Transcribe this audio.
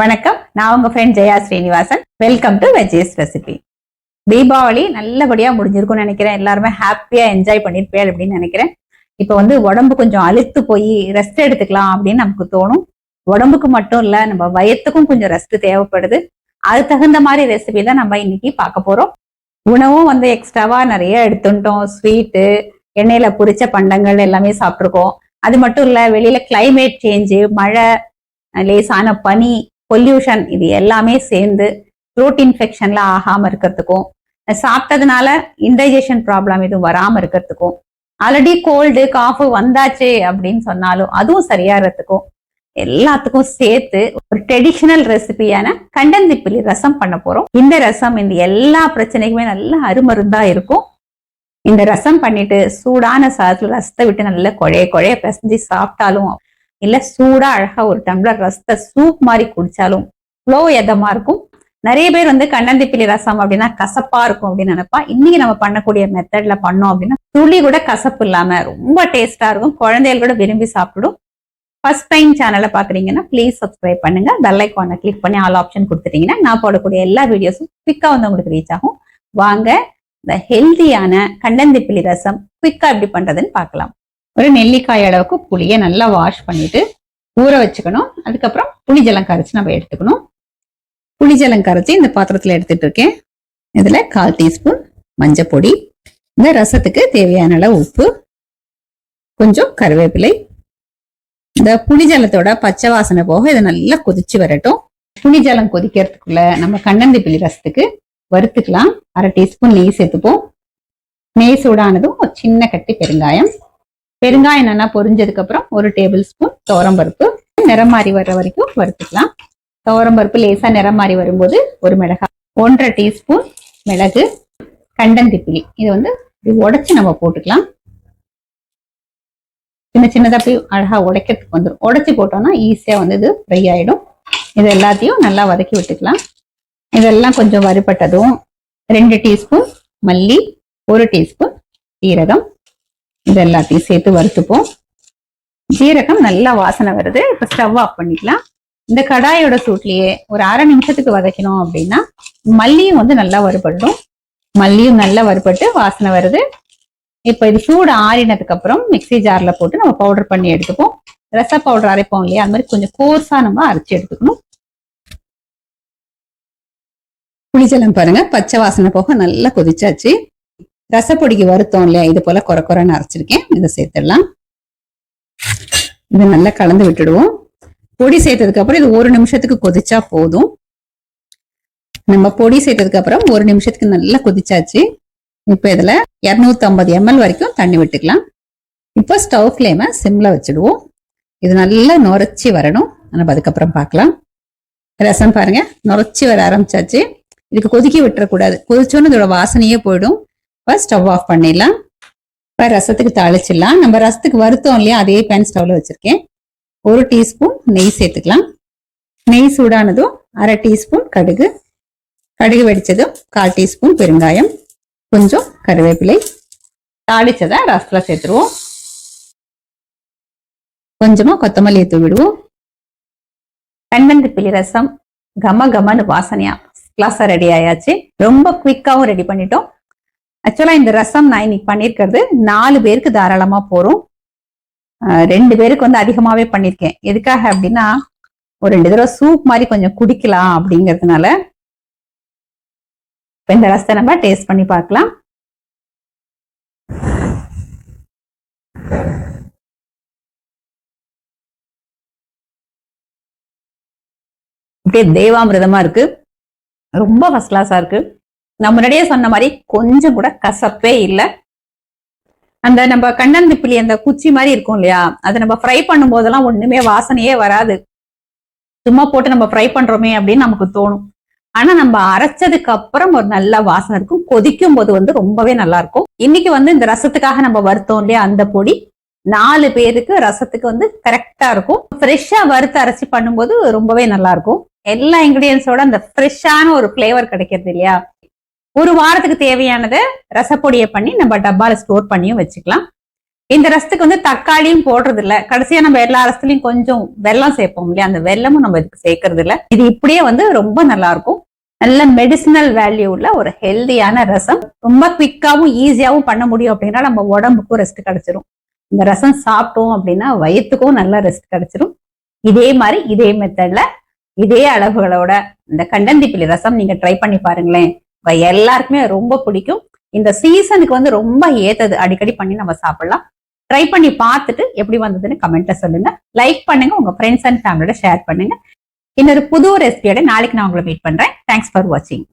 வணக்கம். நான் உங்க friend Jaya Srinivasan. Welcome to veggies recipe Deepavali நல்லபடியா முடிஞ்சிருக்கும்னு நினைக்கிறேன். எல்லாருமே ஹாப்பியா என்ஜாய் பண்ணிருப்பேன் அப்படின்னு நினைக்கிறேன். இப்போ வந்து உடம்பு கொஞ்சம் அழுத்து போய் ரெஸ்ட் எடுத்துக்கலாம் அப்படின்னு நமக்கு தோணும். உடம்புக்கு மட்டும் இல்ல நம்ம வயத்துக்கும் கொஞ்சம் ரெஸ்ட் தேவைப்படுது. அது தகுந்த மாதிரி ரெசிபி தான் நம்ம இன்னைக்கு பார்க்க போறோம். உணவும் வந்து எக்ஸ்ட்ராவா நிறைய எடுத்துட்டோம் ஸ்வீட்டு எண்ணெயில பொரிச்ச பண்டங்கள் எல்லாமே சாப்பிட்ருக்கோம் அது மட்டும் இல்ல வெளியில கிளைமேட் சேஞ்சு மழை லேசான பனி பொல்யூஷன் இது எல்லாமே சேர்ந்து த்ரோட் இன்ஃபெக்ஷன்ல ஆகாம இருக்கிறதுக்கும் சாப்பிட்டதுனால இன்டைஜஷன் ப்ராப்ளம் எதுவும் வராம இருக்கிறதுக்கும் ஆல்ரெடி கோல்டு காஃபு வந்தாச்சு அப்படின்னு சொன்னாலும் அதுவும் சரியாகிறதுக்கும் எல்லாத்துக்கும் சேர்த்து ஒரு ட்ரெடிஷ்னல் ரெசிபியான கண்டந்திப்பிலி ரசம் பண்ண போறோம். இந்த ரசம் இந்த எல்லா பிரச்சனைக்குமே நல்லா அருமருந்தா இருக்கும். இந்த ரசம் பண்ணிட்டு சூடான சாதத்துல ரசத்தை விட்டு நல்ல குழைய குழைய பிசைஞ்சு சாப்பிட்டாலும் இல்ல சூடா அழகா ஒரு டம்ளர் ரசத்தை சூப் மாதிரி குடிச்சாலும் இவ்வளோ எதமா இருக்கும்? நிறைய பேர் வந்து கண்ணந்திப்பிலி ரசம் அப்படின்னா கசப்பா இருக்கும் அப்படின்னு நினைப்பா இன்னைக்கு நம்ம பண்ணக்கூடிய மெத்தட்ல பண்ணோம் அப்படின்னா துளி கூட கசப்பு இல்லாம ரொம்ப டேஸ்டா இருக்கும். குழந்தைகள் கூட விரும்பி சாப்பிடும். ஃபர்ஸ்ட் டைம் சேனலை பாக்குறீங்கன்னா ப்ளீஸ் சப்ஸ்கிரைப் பண்ணுங்க. பெல் ஐக்கானை கிளிக் பண்ணி ஆல் ஆப்ஷன் கொடுத்துட்டீங்கன்னா நான் போடக்கூடிய எல்லா வீடியோஸும் குவிக்கா வந்து உங்களுக்கு ரீச் ஆகும். வாங்க இந்த ஹெல்தியான கண்டந்திப்பிலி ரசம் குவிக்கா எப்படி பண்றதுன்னு பார்க்கலாம். ஒரு நெல்லிக்காய் அளவுக்கு புளியை நல்லா வாஷ் பண்ணிட்டு ஊற வச்சுக்கணும். அதுக்கப்புறம் புளி ஜலம் கரைச்சி நம்ம எடுத்துக்கணும். புளி ஜலம் கரைச்சி இந்த பாத்திரத்துல எடுத்துட்டு இருக்கேன். இதுல கால் டீஸ்பூன் மஞ்சள் பொடி இந்த ரசத்துக்கு தேவையான அளவு உப்பு கொஞ்சம் கருவேப்பிலை. இந்த புளி ஜலத்தோட பச்சை வாசனை போக இதை நல்லா கொதிச்சு வரட்டும். புளி ஜலம் கொதிக்கிறதுக்குள்ள நம்ம கண்ணந்திப்பிலி ரசத்துக்கு வறுத்துக்கலாம். அரை டீஸ்பூன் நெய் சேர்த்துப்போம். நெய் சூடானதும் ஒரு சின்ன கட்டி பெருங்காயம். பெருங்காயம் நல்லா பொரிஞ்சதுக்கு அப்புறம் ஒரு டேபிள் ஸ்பூன் பருப்பு. நிறம் மாறி வர்ற வரைக்கும் வறுத்துக்கலாம். பருப்பு லேசா நிறம் மாறி வரும்போது ஒரு மிளகாய் ஒன்றரை டீஸ்பூன் மிளகு கண்டந்திப்பிலி இது வந்து உடைச்சு நம்ம போட்டுக்கலாம். சின்ன சின்னதா போய் அழகா உடைக்கிறதுக்கு வந்துடும் உடைச்சு போட்டோம்னா ஈஸியா வந்து இது ஃப்ரை ஆயிடும். இது எல்லாத்தையும் நல்லா வதக்கி விட்டுக்கலாம். இதெல்லாம் கொஞ்சம் வறுபட்டதும் ரெண்டு டீஸ்பூன் மல்லி ஒரு டீஸ்பூன் சீரகம் இது எல்லாத்தையும் சேர்த்து வறுத்துப்போம். ஜீரகம் நல்லா வாசனை வருது. இப்போ ஸ்டவ் ஆஃப் பண்ணிக்கலாம். இந்த கடாயோட சூட்லயே ஒரு அரை நிமிஷத்துக்கு வதக்கணும் அப்படின்னா மல்லியும் வந்து நல்லா வறுபடும் மல்லியும் நல்லா வறுபட்டு வாசனை வருது. இப்போ இது சூடு ஆறினதுக்கு அப்புறம் மிக்சி ஜார்ல போட்டு நம்ம பவுடர் பண்ணி எடுத்துப்போம். ரச பவுடர் அரைப்போம் இல்லையா? அது மாதிரி கொஞ்சம் கோர்ஸா நம்ம அரைச்சி எடுத்துக்கணும். புளிச்சலம் பாருங்க. பச்சை வாசனை போக நல்லா கொதிச்சாச்சு. ரசப்பொடிக்கு வருத்தம் இல்லையா? இது போல குறை குறைன்னு அரைச்சிருக்கேன். இதை சேர்த்துடலாம். இதை நல்லா கலந்து விட்டுடுவோம். பொடி சேர்த்ததுக்கு அப்புறம் இது ஒரு நிமிஷத்துக்கு கொதிச்சா போதும். நம்ம பொடி சேர்த்ததுக்கு அப்புறம் ஒரு நிமிஷத்துக்கு நல்லா கொதிச்சாச்சு. இப்போ இதுல இருநூத்தி ஐம்பது எம்எல் வரைக்கும் தண்ணி விட்டுக்கலாம். இப்போ ஸ்டவ் ஃப்ளேமை சிம்ல வச்சுடுவோம். இது நல்லா நுரைச்சி வரணும். நம்ம அதுக்கப்புறம் பார்க்கலாம். ரசம் பாருங்க நுரைச்சி வர ஆரம்பிச்சாச்சு. இதுக்கு கொதிக்க விட்டுறக்கூடாது. கொதிச்சோன்னு இதோட வாசனையே போயிடும். இப்போ ஸ்டவ் ஆஃப் பண்ணிடலாம். இப்போ ரசத்துக்கு தாளிச்சிடலாம். நம்ம ரசத்துக்கு வருத்தம் இல்லையா? அதே பேன் ஸ்டவ்ல வச்சிருக்கேன். ஒரு டீஸ்பூன் நெய் சேர்த்துக்கலாம். நெய் சூடானதும் அரை டீஸ்பூன் கடுகு. கடுகு வெடிச்சதும் கால் டீஸ்பூன் பெருங்காயம். கொஞ்சம் கருவேப்பிலை. தாளிச்சதை ரசத்தில் சேர்த்துருவோம். கொஞ்சமா கொத்தமல்லியை விடுவோம். கண்வந்து பிளி ரசம் கம கமன்னு வாசனையா கிளாஸா ரெடி ஆயாச்சு. ரொம்ப குவிக்காவும் ரெடி பண்ணிட்டோம். ஆக்சுவலா இந்த ரசம் நான் இன்னைக்கு பண்ணிருக்கிறது நாலு பேருக்கு தாராளமா போறோம். ரெண்டு பேருக்கு வந்து அதிகமாவே பண்ணியிருக்கேன் எதுக்காக அப்படின்னா ஒரு ரெண்டு தடவை சூப் மாதிரி கொஞ்சம் குடிக்கலாம் அப்படிங்கிறதுனால. இப்போ இந்த ரசத்தை நம்ம டேஸ்ட் பண்ணி பார்க்கலாம். அப்படியே தேவாமிரதமா இருக்கு. ரொம்ப ஃபர்ஸ்ட் கிளாஸா இருக்கு. நான் முன்னாடியே சொன்ன மாதிரி கொஞ்சம் கூட கசப்பே இல்லை. அந்த நம்ம கண்ணந்திப்பிலி அந்த குச்சி மாதிரி இருக்கும் இல்லையா? அதை நம்ம ஃப்ரை பண்ணும் போதெல்லாம் ஒண்ணுமே வாசனையே வராது. சும்மா போட்டு நம்ம ஃப்ரை பண்றோமே அப்படின்னு நமக்கு தோணும். ஆனா நம்ம அரைச்சதுக்கு அப்புறம் ஒரு நல்ல வாசனை இருக்கும். கொதிக்கும் போது வந்து ரொம்பவே நல்லா இருக்கும். இன்னைக்கு வந்து இந்த ரசத்துக்காக நம்ம வருத்தோம் இல்லையா? அந்த பொடி நாலு பேருக்கு ரசத்துக்கு வந்து கரெக்டா இருக்கும். ஃப்ரெஷ்ஷா வறுத்து அரைச்சி பண்ணும்போது ரொம்பவே நல்லா இருக்கும். எல்லா இன்கிரீடியன்ஸோட அந்த ஃப்ரெஷ்ஷான ஒரு ஃப்ளேவர் கிடைக்கிறது இல்லையா? ஒரு வாரத்துக்கு தேவையானதை ரசப்பொடியை பண்ணி நம்ம டப்பால ஸ்டோர் பண்ணியும் வச்சுக்கலாம். இந்த ரசத்துக்கு வந்து தக்காளியும் போடுறது இல்ல கடைசியா நம்ம எல்லா ரசத்துலயும் கொஞ்சம் வெல்லம் சேர்ப்போம் இல்லையா? அந்த வெல்லமும் நம்ம இதுக்கு சேர்க்கறது இல்ல இது இப்படியே வந்து ரொம்ப நல்லா இருக்கும் நல்ல மெடிசினல் வேல்யூ உள்ள ஒரு ஹெல்தியான ரசம். ரொம்ப குவிக்காவும் ஈஸியாவும் பண்ண முடியும் அப்படின்னா நம்ம உடம்புக்கும் ரெஸ்ட் கிடைச்சிரும். இந்த ரசம் சாப்பிட்டோம் அப்படின்னா வயிற்றுக்கும் நல்ல ரெஸ்ட் கிடைச்சிரும். இதே மாதிரி இதே மெத்தட்ல இதே அளவுகளோட இந்த கண்டந்திப்பிலி ரசம் நீங்க ட்ரை பண்ணி பாருங்களேன். எல்லாருக்குமே ரொம்ப பிடிக்கும். இந்த சீசனுக்கு வந்து ரொம்ப ஏத்தது அடிக்கடி பண்ணி நம்ம சாப்பிடலாம். ட்ரை பண்ணி பார்த்துட்டு எப்படி வந்ததுன்னு கமெண்ட்ல சொல்லுங்க. லைக் பண்ணுங்க உங்க ஃப்ரெண்ட்ஸ் அண்ட் ஃபேமிலியோட ஷேர் பண்ணுங்க. இன்னொரு புது ரெசிபியோட நாளைக்கு நான் உங்களை மீட் பண்றேன். தேங்க்ஸ் ஃபார் வாட்சிங்